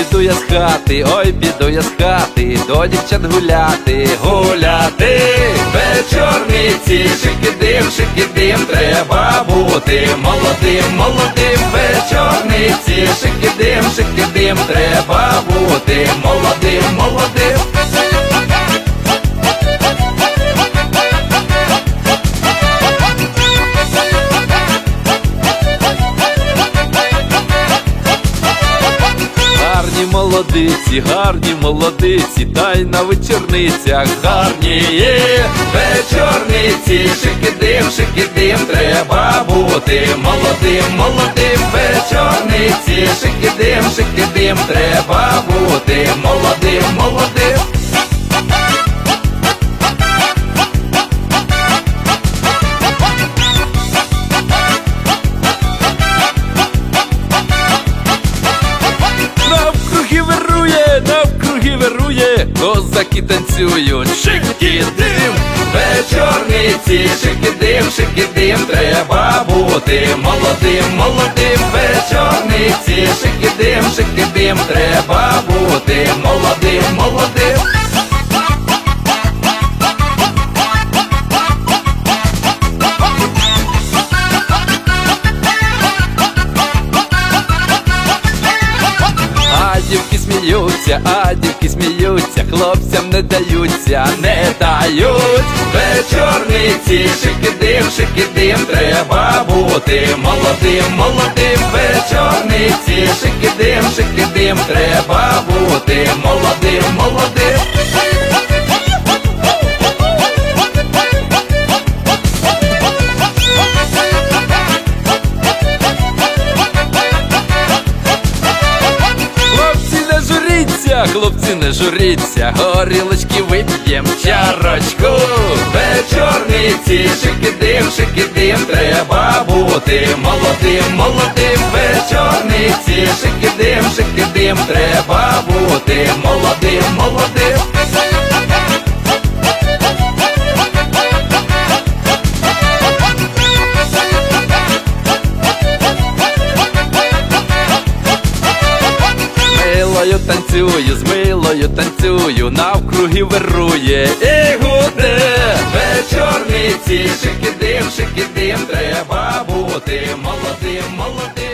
піду я з хати, ой, піду я з хати, до дівчат гуляти, гуляти. Вечорниці, шикидим, шикидим, треба бути молодим, молодим. Вечорниці, шикидим, шикидим, треба бути молодим. Молодиці, гарні молодиці, та й на вечорницях гарні є вечорниці, шикидим, шикидим, треба бути молодим, молодим вечорниці, шикидим, шикидим, треба бути молодим, молодим. Козаки танцюють, шикидим, вечорниці, шикидим, шикидим, треба бути молодим, молодим, вечорниці, шикидим, шикидим, треба бути молодим, молодим. Сміються, а дівки сміються, хлопцям не даються, не дають вечорниці, шикидим, шикидим, треба бути молодим, молодим вечорниці, шикидим, шикидим, треба бути молодим, молодим. Хлопці не журіться, горілочки вип'єм чарочку. Вечорниці, шикидим, шикидим, треба бути молодим, молодим вечорниці, шикидим, шикидим, треба бути молодим. Милою танцюю, з милою танцюю, навкруги вирує і гуде. Вечорниці, шикидим, шикидим, треба бути молодим, молодим.